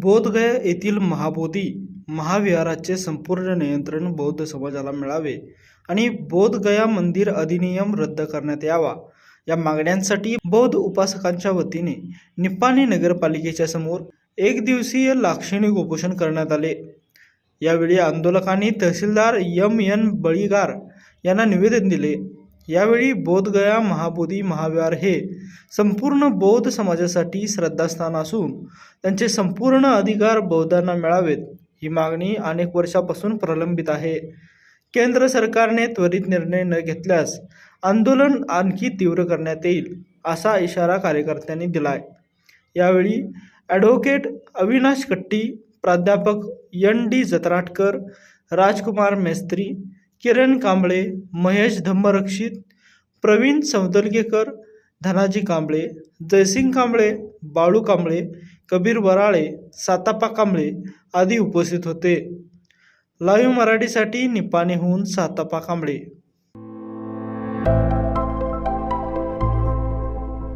बोधगया येथील महाबोधी महाविहाराचे संपूर्ण नियंत्रण बौद्ध समाजाला मिळावे आणि बोधगया मंदिर अधिनियम रद्द करण्यात यावा. या मागण्यांसाठी बौद्ध उपासकांच्या वतीने निप्पाणी नगरपालिकेच्या समोर एक दिवसीय लाक्षणिक उपोषण करण्यात आले. यावेळी आंदोलकांनी तहसीलदार यम एन बळीगार यांना निवेदन दिले. यावेळी बोधगया महाबोधी महाविहार हे संपूर्ण बौद्ध समाजासाठी श्रद्धास्थान असून त्यांचे संपूर्ण अधिकार बौद्धांना मिळावेत ही मागणी अनेक वर्षापासून प्रलंबित आहे. केंद्र सरकारने त्वरित निर्णय न घेतल्यास आंदोलन आणखी तीव्र करण्यात येईल असा इशारा कार्यकर्त्यांनी दिलाय. यावेळी ॲडव्होकेट अविनाश कट्टी प्राध्यापक एन डी जत्राटकर राजकुमार मेस्त्री किरण कांबळे महेश धम्मरक्षित प्रवीण सौदलगेकर धनाजी कांबळे जयसिंग कांबळे बाळू कांबळे कबीर वराळे सातापा कांबळे आदी उपस्थित होते. लाईव्ह मराठीसाठी निपाणीहून सातापा कांबळे.